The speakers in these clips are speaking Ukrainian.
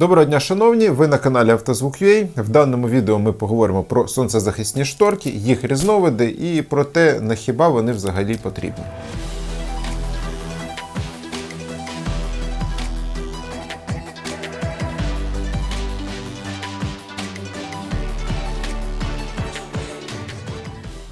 Доброго дня, шановні! Ви на каналі Автозвук.ua. В даному відео ми поговоримо про сонцезахисні шторки, їх різновиди і про те, на хіба вони взагалі потрібні.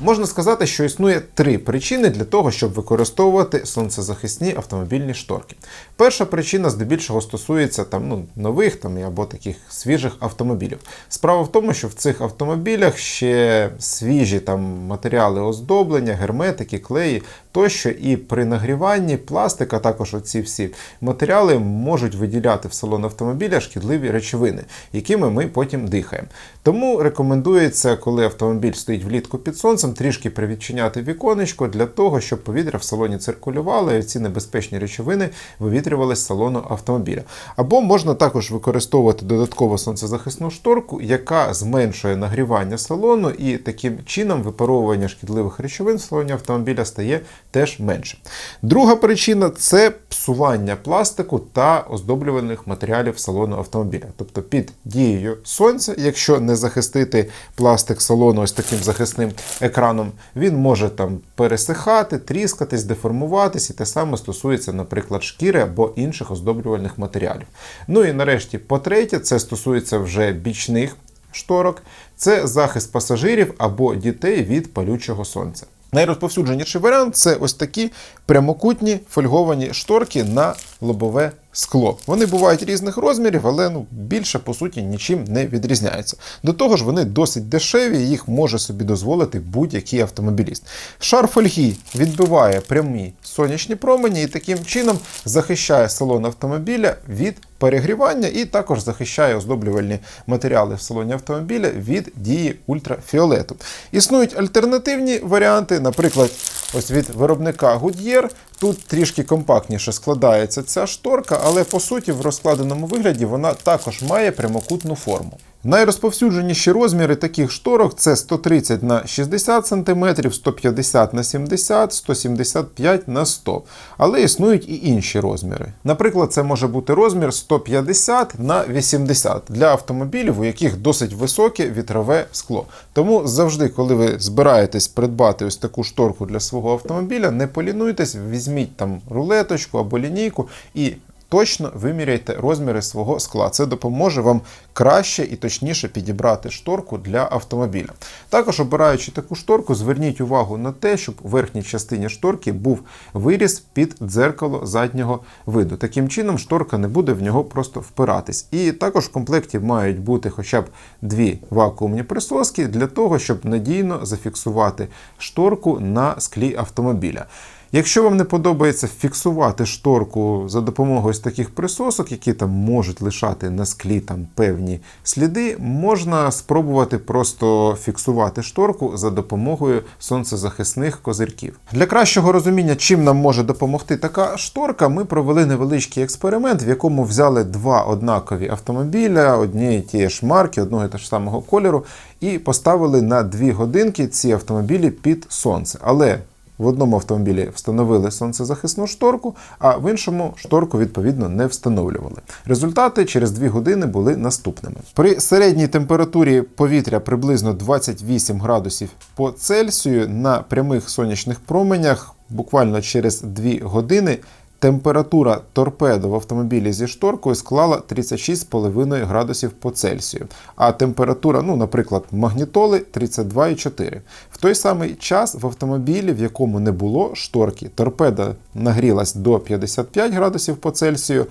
Можна сказати, що існує три причини для того, щоб використовувати сонцезахисні автомобільні шторки. Перша причина здебільшого стосується там ну нових там або таких свіжих автомобілів. Справа в тому, що в цих автомобілях ще свіжі там матеріали оздоблення, герметики, клеї тощо, і при нагріванні пластик, а також оці всі матеріали можуть виділяти в салон автомобіля шкідливі речовини, якими ми потім дихаємо. Тому рекомендується, коли автомобіль стоїть влітку під сонцем, трішки привідчиняти віконечко для того, щоб повітря в салоні циркулювало і ці небезпечні речовини вивітрювалися з салону автомобіля. Або можна також використовувати додатково сонцезахисну шторку, яка зменшує нагрівання салону, і таким чином випаровування шкідливих речовин в салоні автомобіля стає теж менше. Друга причина це псування пластику та оздоблювальних матеріалів салону автомобіля. Тобто під дією сонця, якщо не захистити пластик салону ось таким захисним екраном, він може там пересихати, тріскатись, деформуватись, і те саме стосується, наприклад, шкіри або інших оздоблювальних матеріалів. Ну і нарешті, по-третє, це стосується вже бічних шторок, це захист пасажирів або дітей від палючого сонця. Найрозповсюдженіший варіант це ось такі прямокутні фольговані шторки на лобове скло. Вони бувають різних розмірів, але ну, більше по суті нічим не відрізняються. До того ж, вони досить дешеві, їх може собі дозволити будь-який автомобіліст. Шар фольги відбиває прямі сонячні промені і таким чином захищає салон автомобіля від перегрівання і також захищає оздоблювальні матеріали в салоні автомобіля від дії ультрафіолету. Існують альтернативні варіанти, наприклад, ось від виробника Goodyear. Тут трішки компактніше складається ця шторка, але по суті в розкладеному вигляді вона також має прямокутну форму. Найрозповсюдженіші розміри таких шторок це 130 на 60 см, 150 на 70 175 на 100 Але існують і інші розміри. Наприклад, це може бути розмір 150 на 80 для автомобілів, у яких досить високе вітрове скло. Тому завжди, коли ви збираєтесь придбати ось таку шторку для свого автомобіля, не полінуйтесь, візьміть там рулеточку або лінійку і точно виміряйте розміри свого скла. Це допоможе вам краще і точніше підібрати шторку для автомобіля. Також, обираючи таку шторку, зверніть увагу на те, щоб у верхній частині шторки був виріз під дзеркало заднього виду. Таким чином, шторка не буде в нього просто впиратись. І також в комплекті мають бути хоча б дві вакуумні присоски для того, щоб надійно зафіксувати шторку на склі автомобіля. Якщо вам не подобається фіксувати шторку за допомогою ось таких присосок, які там можуть лишати на склі там певні сліди, можна спробувати просто фіксувати шторку за допомогою сонцезахисних козирків. Для кращого розуміння, чим нам може допомогти така шторка, ми провели невеличкий експеримент, в якому взяли два однакові автомобіля, однієї тієї ж марки, одного і того ж самого кольору, і поставили на дві годинки ці автомобілі під сонце. Але в одному автомобілі встановили сонцезахисну шторку, а в іншому шторку відповідно не встановлювали. Результати через 2 години були наступними. При середній температурі повітря приблизно 28 градусів по Цельсію на прямих сонячних променях буквально через 2 години Температура торпедо в автомобілі зі шторкою склала 36,5 градусів по Цельсію, а температура, ну, наприклад, магнітоли 32,4. В той самий час в автомобілі, в якому не було шторки, торпеда нагрілась до 55 градусів по Цельсію,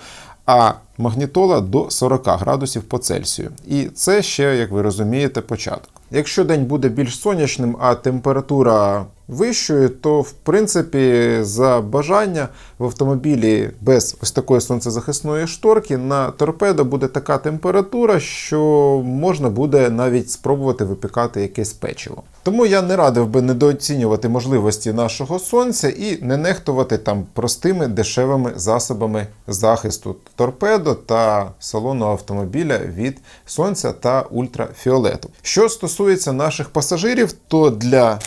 а магнітола до 40 градусів по Цельсію. І це ще, як ви розумієте, початок. Якщо день буде більш сонячним, а температура вищою, то в принципі за бажання в автомобілі без ось такої сонцезахисної шторки на торпедо буде така температура, що можна буде навіть спробувати випікати якесь печиво. Тому я не радив би недооцінювати можливості нашого сонця і не нехтувати там простими дешевими засобами захисту торпедо та салону автомобіля від сонця та ультрафіолету. Що стосується наших пасажирів, то для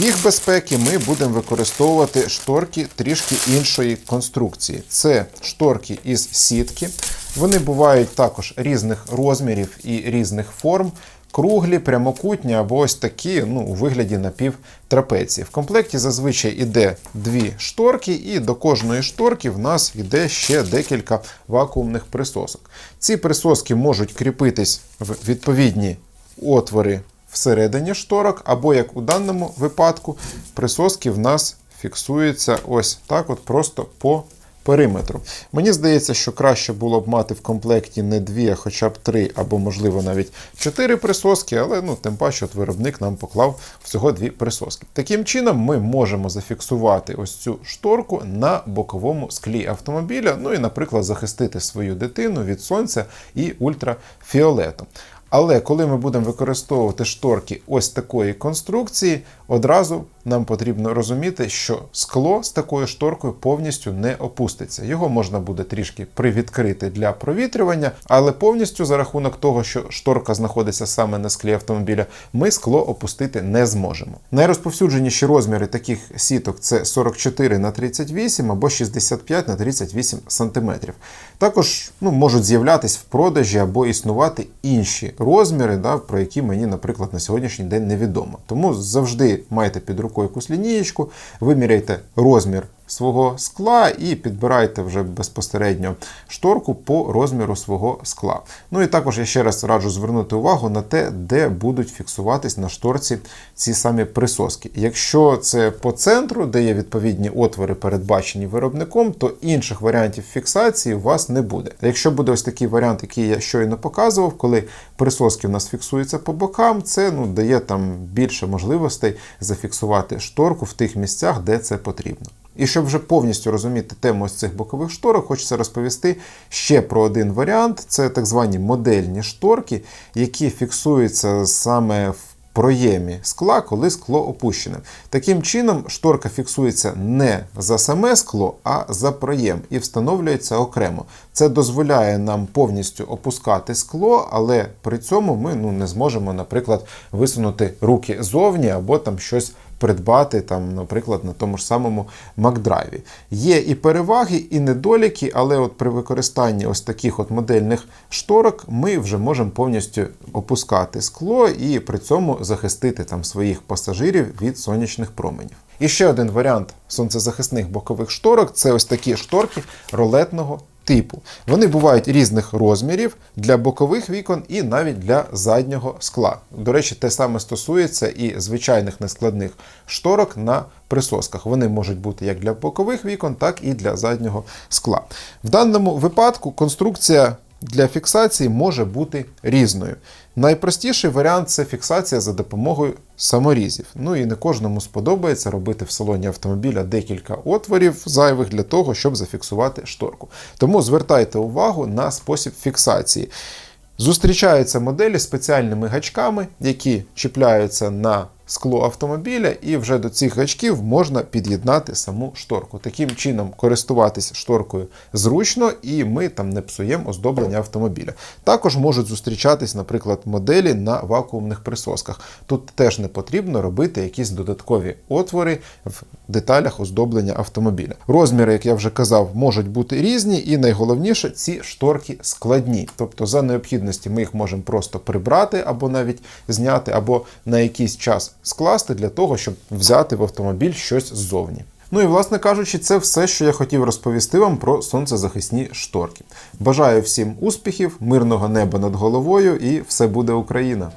їх безпеки ми будемо використовувати шторки трішки іншої конструкції. Це шторки із сітки. Вони бувають також різних розмірів і різних форм. Круглі, прямокутні або ось такі ну, у вигляді напівтрапеції. В комплекті зазвичай іде дві шторки, і до кожної шторки в нас йде ще декілька вакуумних присосок. Ці присоски можуть кріпитись в відповідні отвори всередині шторок, або, як у даному випадку, присоски в нас фіксуються ось так, от просто по периметру. Мені здається, що краще було б мати в комплекті не дві, а хоча б три, або, можливо, навіть чотири присоски, але ну, тим паче от виробник нам поклав всього дві присоски. Таким чином, ми можемо зафіксувати ось цю шторку на боковому склі автомобіля, ну і, наприклад, захистити свою дитину від сонця і ультрафіолету. Але коли ми будемо використовувати шторки ось такої конструкції, одразу нам потрібно розуміти, що скло з такою шторкою повністю не опуститься. Його можна буде трішки привідкрити для провітрювання, але повністю за рахунок того, що шторка знаходиться саме на склі автомобіля, ми скло опустити не зможемо. Найрозповсюдженіші розміри таких сіток це 44 на 38 або 65 на 38 см. Також ну, можуть з'являтись в продажі або існувати інші розміри, да, про які мені, наприклад, на сьогоднішній день невідомо. Тому завжди майте під рукою якусь лінієчку, виміряйте розмір свого скла і підбирайте вже безпосередньо шторку по розміру свого скла. Ну і також я ще раз раджу звернути увагу на те, де будуть фіксуватись на шторці ці самі присоски. Якщо це по центру, де є відповідні отвори, передбачені виробником, то інших варіантів фіксації у вас не буде. Якщо буде ось такий варіант, який я щойно показував, коли присоски в нас фіксуються по бокам, це ну, дає там більше можливостей зафіксувати шторку в тих місцях, де це потрібно. І щоб вже повністю розуміти тему з цих бокових шторок, хочеться розповісти ще про один варіант: це так звані модельні шторки, які фіксуються саме в проємі скла, коли скло опущене. Таким чином, шторка фіксується не за саме скло, а за проєм і встановлюється окремо. Це дозволяє нам повністю опускати скло, але при цьому ми ну, не зможемо, наприклад, висунути руки зовні або там щось придбати, там, наприклад, на тому ж самому MacDrive. Є і переваги, і недоліки, але от при використанні ось таких от модельних шторок ми вже можемо повністю опускати скло і при цьому захистити там своїх пасажирів від сонячних променів. І ще один варіант сонцезахисних бокових шторок це ось такі шторки ролетного типу. Вони бувають різних розмірів для бокових вікон і навіть для заднього скла. До речі, те саме стосується і звичайних нескладних шторок на присосках. Вони можуть бути як для бокових вікон, так і для заднього скла. В даному випадку конструкція для фіксації може бути різною. Найпростіший варіант це фіксація за допомогою саморізів. Ну і не кожному сподобається робити в салоні автомобіля декілька отворів зайвих для того, щоб зафіксувати шторку. Тому звертайте увагу на спосіб фіксації. Зустрічаються моделі спеціальними гачками, які чіпляються на скло автомобіля, і вже до цих гачків можна під'єднати саму шторку. Таким чином користуватися шторкою зручно, і ми там не псуємо оздоблення автомобіля. Також можуть зустрічатись, наприклад, моделі на вакуумних присосках. Тут теж не потрібно робити якісь додаткові отвори в деталях оздоблення автомобіля. Розміри, як я вже казав, можуть бути різні, і найголовніше ці шторки складні. Тобто, за необхідності ми їх можемо просто прибрати або навіть зняти, або на якийсь час скласти для того, щоб взяти в автомобіль щось ззовні. Ну і, власне кажучи, це все, що я хотів розповісти вам про сонцезахисні шторки. Бажаю всім успіхів, мирного неба над головою і все буде Україна!